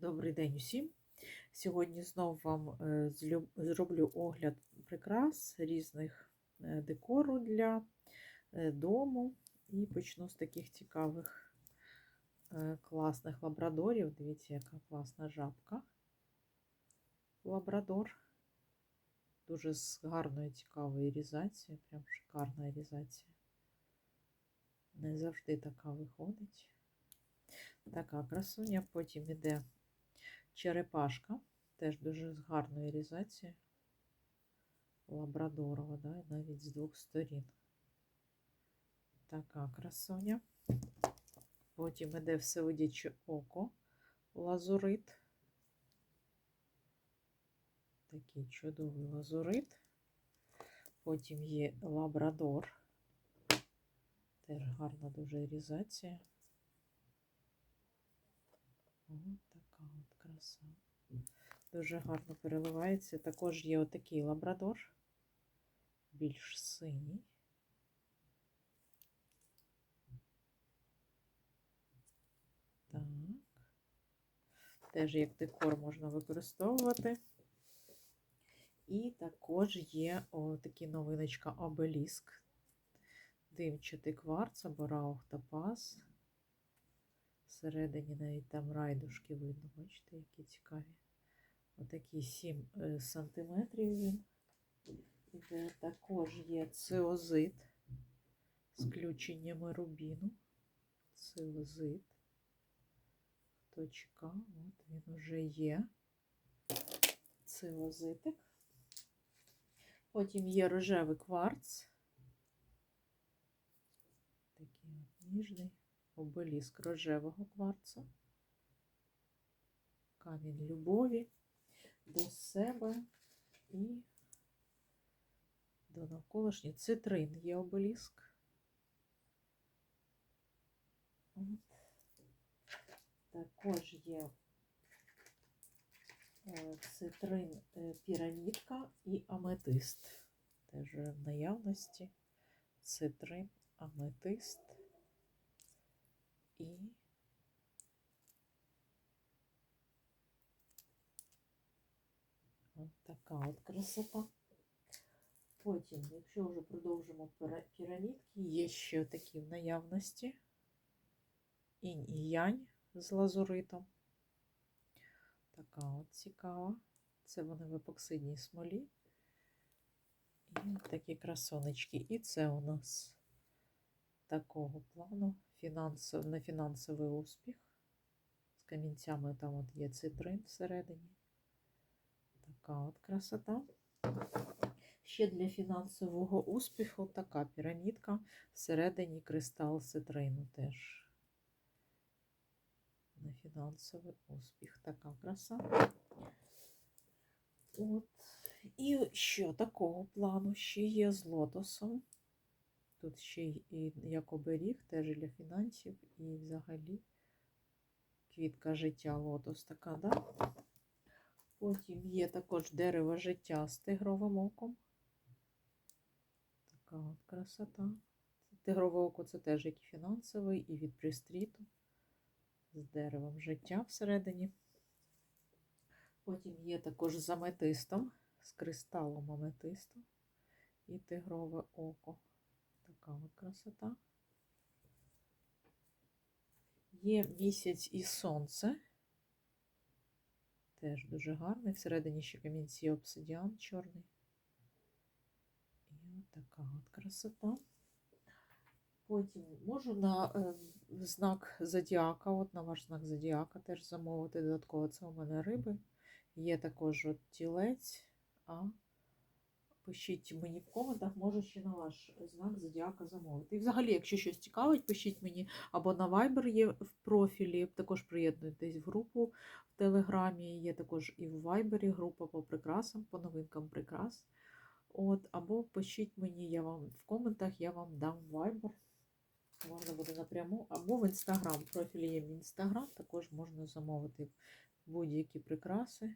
Добрий день усім. Сьогодні знов вам е, зроблю огляд прикрас різних е, декору для е, дому. І почну з таких цікавих класних лабрадорів. Дивіться, яка класна жабка. Лабрадор. Дуже з гарною цікавою різацією. Прям шикарна різація. Не завжди така виходить. Така красуня. Потім іде черепашка. Теж дуже з гарною різацією. Лабрадорова, да? навіть з двох сторін. Така красуня. Потім іде всевидяче око, лазурит. Такий чудовий лазурит. Потім є лабрадор. Теж гарна дуже різація. Краса. Дуже гарно переливається. Також є отакий лабрадор, більш синій. Так. Теж як декор можна використовувати. І також є отакі новиночка обеліск. Димчатий кварц або раух топаз. Всередині навіть там райдушки видно, бачите, які цікаві. Отакі 7 е, сантиметрів він. Іде. Також є циозит з включеннями рубіну. Циозит. Хто чекав, от він вже є. Циозитик. Потім є рожевий кварц. Такий от ніжний обеліск рожевого кварцу, камінь любові до себе і до навколишніх цитрин є обеліск. Також є е, цитрин е, пірамідка і аметист. Теж в наявності. Цитрин, аметист і от така от красота. Потім, якщо вже продовжимо піра- пірамідки, є ще такі в наявності. Інь і янь з лазуритом. Така от цікава. Це вони в епоксидній смолі. І такі красонечки. І це у нас такого плану фінансов, на фінансовий успіх. З камінцями там от є цитрин всередині. Така от красота. Ще для фінансового успіху така пірамідка. Всередині кристал цитрину теж. На фінансовий успіх. Така краса. От. І що такого плану ще є з лотосом. Тут ще й як оберіг, теж для фінансів, і взагалі квітка життя лотос така, да? Потім є також дерево життя з тигровим оком. Така от красота. Тигрове око це теж як і фінансовий, і від пристріту з деревом життя всередині. Потім є також з аметистом, з кристалом аметисту і тигрове око. Така от красота. Є місяць і сонце. Теж дуже гарний. Всередині ще камінці обсидіан чорний. І от така от красота. Потім можу на е, знак зодіака, от на ваш знак зодіака теж замовити додатково. Це у мене риби. Є також от тілець, а Пишіть мені в коментах, можу ще на ваш знак зодіака замовити. І взагалі, якщо щось цікавить, пишіть мені або на Viber є в профілі, також приєднуйтесь в групу в Телеграмі, є також і в Viber група по прикрасам, по новинкам прикрас. От, Або пишіть мені, я вам в коментах, я вам дам Viber. Можна буде напряму, або в Instagram. Профілі є в Instagram, також можна замовити будь-які прикраси.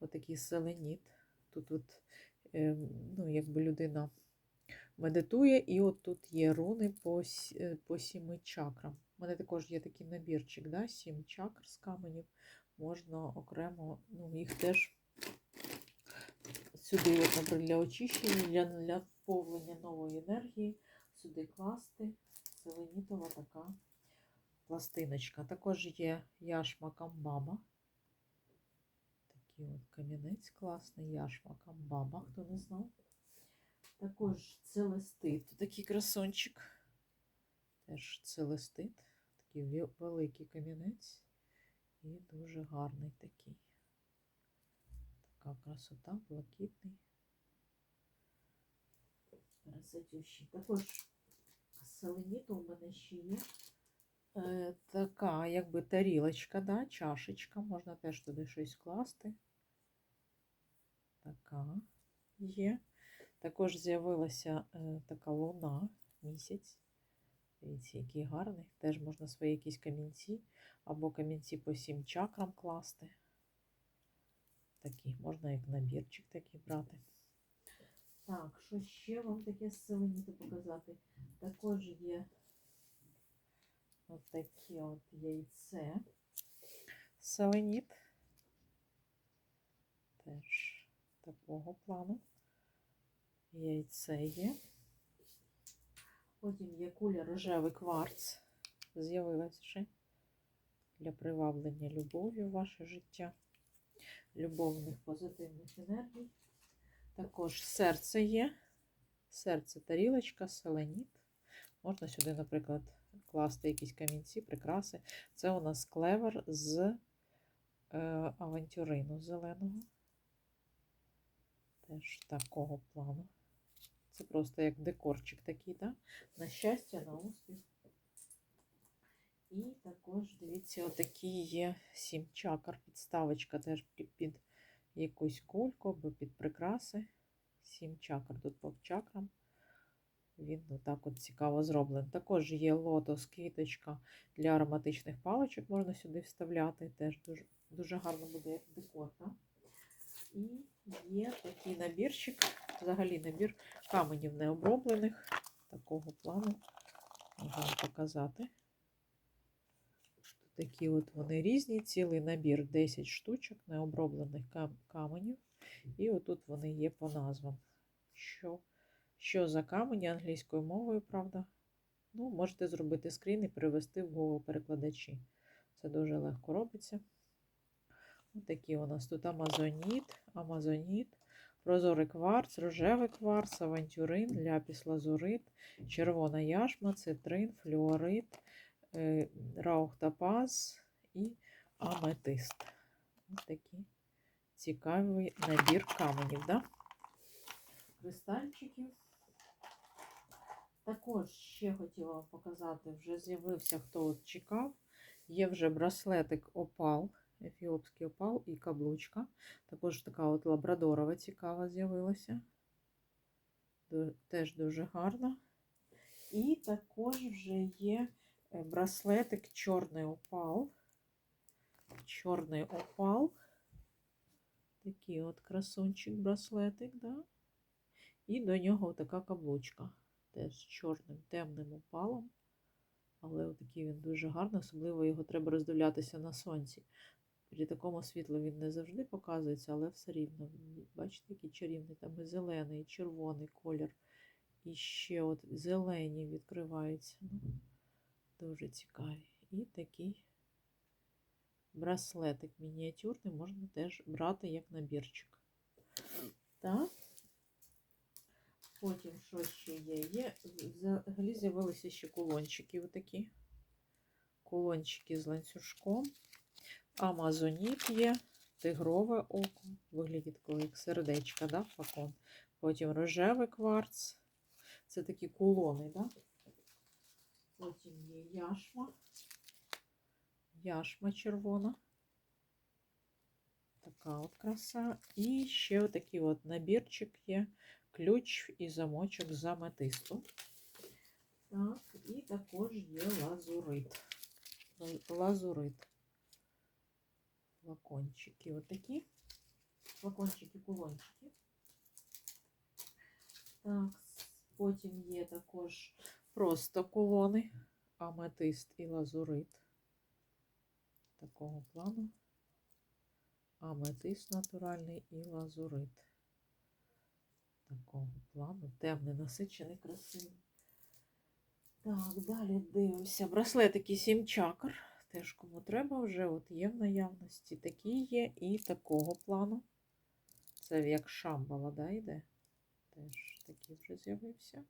Отакий селеніт. Тут от ну, якби людина медитує, і от тут є руни по, е, по сіми чакрам. У мене також є такий набірчик, да? сім чакр з каменів. Можна окремо, ну, їх теж сюди, от, наприклад, для очищення, для, для повлення нової енергії, сюди класти. Селенітова така пластиночка. Також є яшма камбаба. Такий от камінець класний, яшма камбаба, хто не знав. Також целестит, такий красончик. Теж целестит, такий великий камінець і дуже гарний такий. Така красота, блакитний. Красотющий. Також селеніту у мене ще є е, така, якби тарілочка, да, чашечка. Можна теж туди щось класти. Така є. Також з'явилася е, така луна, місяць. Дивіться, який гарний. Теж можна свої якісь камінці або камінці по сім чакрам класти. Такі, можна як набірчик такий брати. Так, що ще вам таке з показати? Також є от таке от яйце. Селеніт. Теж такого плану. Яйце є. Потім є куля рожевий кварц. З'явилась ще для приваблення любові в ваше життя, любовних позитивних енергій. Також серце є. Серце тарілочка, селеніт. Можна сюди, наприклад, класти якісь камінці, прикраси. Це у нас клевер з е, авантюрину зеленого. Теж такого плану. Це просто як декорчик такий, да? на щастя, на успіх. І також, дивіться, отакі є сім чакр. Підставочка теж під, якусь кульку або під прикраси. Сім чакр тут по чакрам. Він отак от цікаво зроблений. Також є лотос, квіточка для ароматичних паличок, можна сюди вставляти. Теж дуже, дуже гарно буде як декор. Да? І є такий набірчик, взагалі набір каменів необроблених. Такого плану можу вам показати. Такі от вони різні, цілий набір 10 штучок необроблених кам- каменів. І отут вони є по назвам. Що, що за камені англійською мовою, правда? Ну, можете зробити скрін і перевести в Google перекладачі. Це дуже легко робиться. Ось такі у нас тут амазоніт, амазоніт, прозорий кварц, рожевий кварц, авантюрин, ляпіс лазурит, червона яшма, цитрин, флюорит, е, раухтопаз і аметист. Такий цікавий набір каменів, да? кристальчиків. Також ще хотіла вам показати, вже з'явився, хто от чекав. Є вже браслетик опал, ефіопський опал і каблучка. Також така от лабрадорова цікава з'явилася. Теж дуже гарна. І також вже є е, браслетик чорний опал. Чорний опал. Такий от красунчик браслетик, да? І до нього така каблучка. Теж з чорним темним опалом. Але отакий він дуже гарний, особливо його треба роздивлятися на сонці. При такому світлу він не завжди показується, але все рівно. Бачите, який чарівний. Там і зелений, і червоний колір. І ще от зелені відкриваються. Ну, дуже цікаві. І такий браслетик мініатюрний можна теж брати як набірчик. Так. Потім що ще є? Є взагалі з'явилися ще кулончики отакі. Кулончики з ланцюжком. Амазоніт є, тигрове око. Виглядить такого, як сердечка, да, флакон. Потім рожевий кварц. Це такі кулони, да? Потім є яшма. Яшма червона. Така от краса. І ще отакий от набірчик є. Ключ і замочок з аметисту. Так, і також є лазурит. Лазурит. Флакончики отакі. Флакончики, кулончики. Так, потім є також просто колони. аметист і лазурит. Такого плану. Аметист натуральний і лазурит. Такого плану. Темний, насичений, красивий. Так, далі дивимося. Браслетики 7 чакр. Теж кому треба, вже от є в наявності. Такі є і такого плану. Це як шамбала, да, йде? Теж такий вже з'явився.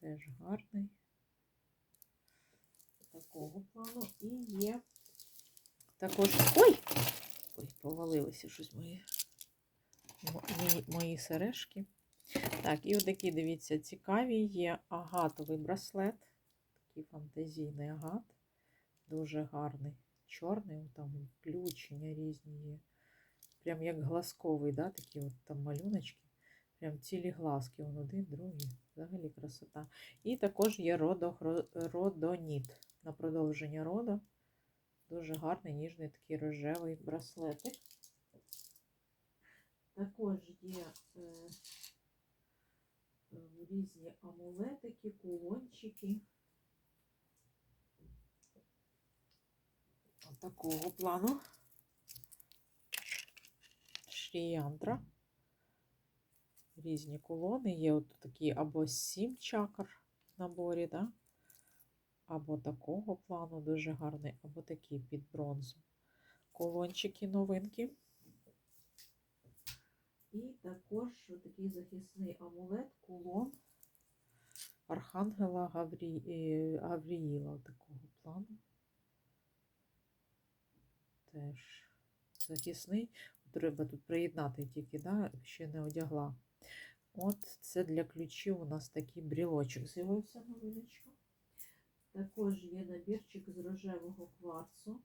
Теж гарний. Такого плану. І є також. Ой! Ой, повалилися щось мої, мої, мої сережки. Так, і отакі, дивіться, цікаві є агатовий браслет. Такий фантазійний агат. Дуже гарний. Чорний, там включення різні є. Прям як глазковий, да? такі от там малюночки. Прям цілі глазки. Вон один, другий. Взагалі красота. І також є родоніт на продовження роду. Дуже гарний, ніжний такий рожевий браслетик. Також є е, різні амулетики, кулончики. Такого плану. Шріянтра. Різні колони. Є от такі або сім чакр в наборі, да? або такого плану дуже гарний, або такі під бронзу. Колончики новинки. І також такий захисний амулет, кулон Архангела Гаврі... е, Гавріїла такого плану. Теж захисний. Треба тут приєднати тільки, да? ще не одягла. От це для ключів у нас такий брілочок з'явився новиночка. Також є набірчик з рожевого кварцу.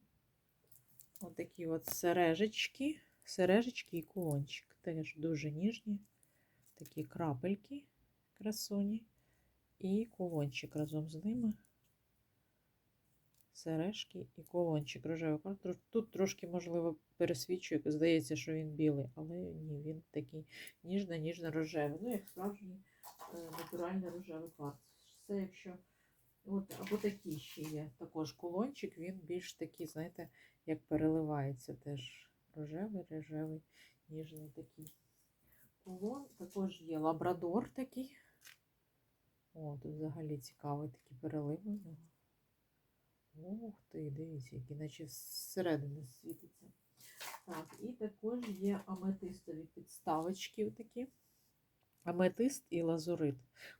Ось такі от сережечки, сережечки і кулончик. Теж дуже ніжні. Такі крапельки красуні. І кулончик разом з ними. Сережки і кулончик рожевий. Тут трошки, можливо, пересвічує, здається, що він білий, але ні, він такий ніжно-ніжно-рожевий. Ну, як справжній е, натуральний рожевий кварц. Це якщо От, або такі ще є. Також кулончик, він більш такий, знаєте, як переливається теж рожевий, рожевий, ніжний такий. Кулон також є лабрадор такий. О, тут взагалі цікавий такі переливи в нього. Ух ти, дивіться, які наче зсередини світиться. Так, і також є аметистові підставочки такі. Аметист і лазурит.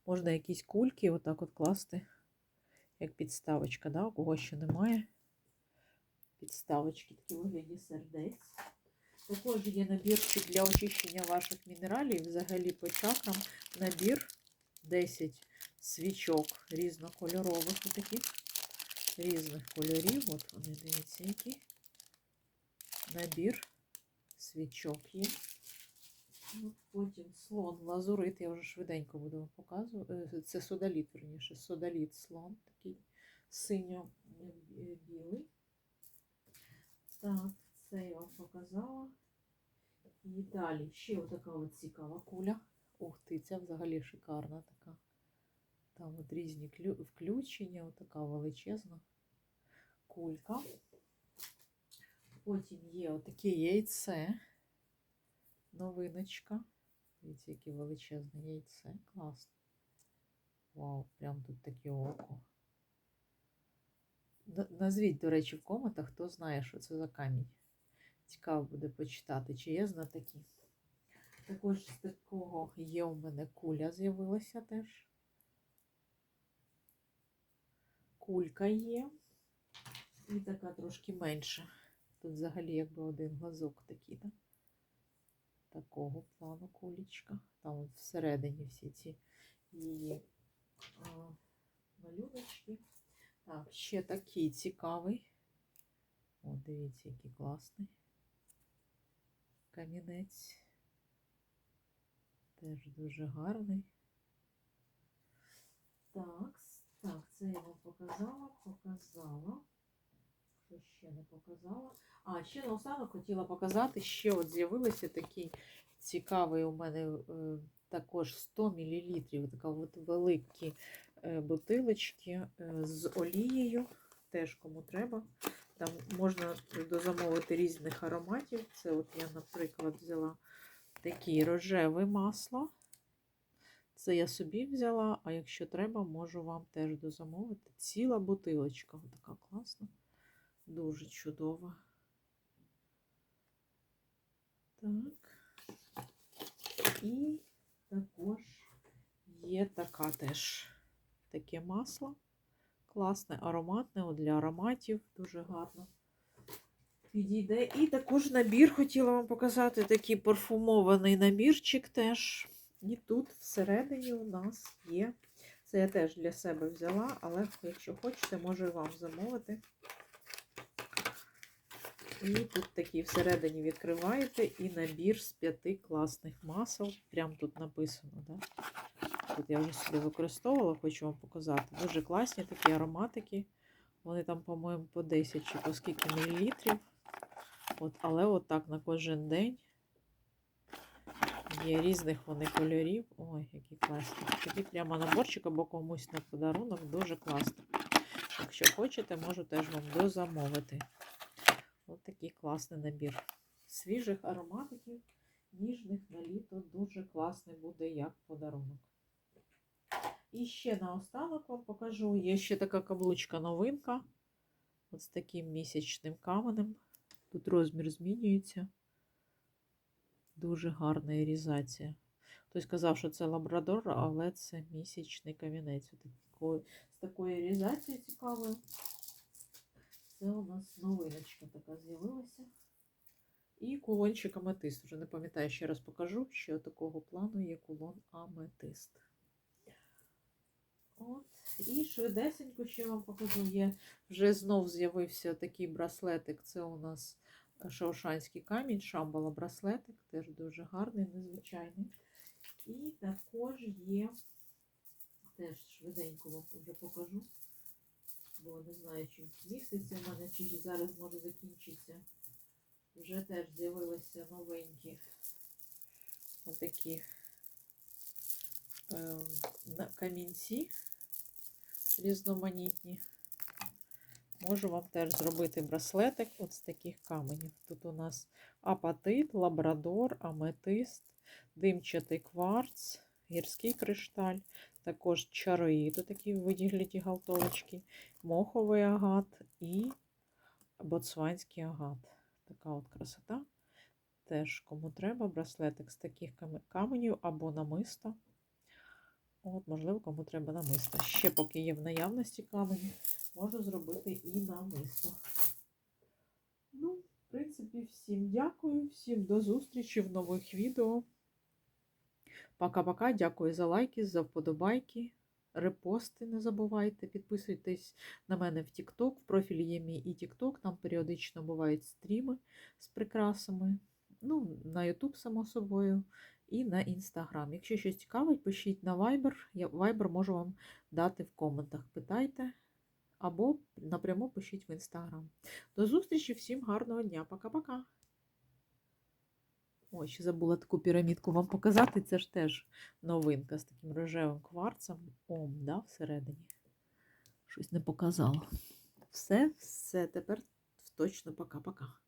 Можна якісь кульки отак от класти як підставочка, да? у кого ще немає. Підставочки такі вигляді сердець. Також є набірчик для очищення ваших мінералів. Взагалі по чакрам набір 10 свічок різнокольорових, таких різних кольорів. От вони, дивіться, які. Набір свічок є. Потім слон, лазурит, я вже швиденько буду вам показувати. Це содаліт, верніше, содаліт слон, такий синьо-білий. Так, це я вам показала. І далі ще отака от цікава куля. Ух ти, ця взагалі шикарна така. Там от різні включення, отака величезна кулька. Потім є отаке яйце новиночка. Дивіться, яке величезне яйце. Класно. Вау, прям тут таке око. Назвіть, до речі, в коментах, хто знає, що це за камінь. Цікаво буде почитати, чи є знатоки. Також з такого є у мене куля з'явилася теж. Кулька є. І така трошки менша. Тут взагалі якби один глазок такий, так? такого плану кулечка. Там от всередині всі ці її малюночки. Так, ще такий цікавий. О, дивіться, який класний камінець. Теж дуже гарний. Так, це я вам показала, показала. Що ще не показала? А, ще наостанок хотіла показати, ще от з'явилися такий цікавий у мене е, також 100 мл, така от великі е, бутилочки е, з олією, теж кому треба. Там можна дозамовити різних ароматів. Це от я, наприклад, взяла таке рожеве масло. Це я собі взяла, а якщо треба, можу вам теж дозамовити. Ціла бутилочка. Така класна. Дуже чудова. Так. І також є така теж таке масло. Класне, ароматне, от для ароматів дуже гарно підійде. І також набір хотіла вам показати такий парфумований набірчик теж. І тут всередині у нас є. Це я теж для себе взяла, але якщо хочете, можу і вам замовити. І тут такий всередині відкриваєте і набір з п'яти класних масел. Прям тут написано, да? Тут я вже собі використовувала, хочу вам показати. Дуже класні такі ароматики. Вони там, по-моєму, по 10 чи по скільки мілілітрів. От, але от так на кожен день. Є різних вони кольорів. Ой, які класні. Такий прямо наборчик або комусь на подарунок. Дуже класно. Якщо хочете, можу теж вам дозамовити. Ось такий класний набір. Свіжих ароматиків, ніжних на літо. Дуже класний буде як подарунок. І ще наостанок вам покажу. Є ще така каблучка новинка. От з таким місячним каменем. Тут розмір змінюється. Дуже гарна ірізація. Хтось казав, що це лабрадор, але це місячний камінець. З такою ірізацією цікавою. Це у нас новиночка така з'явилася. І кулончик аметист. Вже не пам'ятаю, ще раз покажу, що такого плану є кулон аметист. От. І швидесенько ще вам покажу. Є вже знов з'явився такий браслетик. Це у нас Шаушанський камінь, шамбала браслетик, теж дуже гарний, незвичайний. І також є, теж швиденько вам вже покажу, бо не знаю, чи міститься в мене, чи зараз може закінчитися. Вже теж з'явилися новенькі отакі е, камінці різноманітні. Можу вам теж зробити браслетик от з таких каменів. Тут у нас апатит, лабрадор, аметист, димчатий кварц, гірський кришталь, також чароїд, такий в вигляді галтовочки, моховий агат і боцванський агат. Така от красота. Теж, кому треба, браслетик з таких каменів або намиста. От, можливо, кому треба намисто. Ще поки є в наявності камені, можу зробити і намисто. Ну, в принципі, всім дякую, всім до зустрічі в нових відео. Пока-пока. Дякую за лайки, за вподобайки, репости. Не забувайте. Підписуйтесь на мене в TikTok. В профілі є мій і TikTok. Там періодично бувають стріми з прикрасами. Ну, на YouTube, само собою і на Instagram. Якщо щось цікавить, пишіть на Viber. Я Viber можу вам дати в коментах. Питайте або напряму пишіть в інстаграм. До зустрічі, всім гарного дня. Пока-пока. Ой, ще забула таку пірамідку вам показати. Це ж теж новинка з таким рожевим кварцем. Ом, да, всередині. Щось не показала. Все, все, тепер точно пока-пока.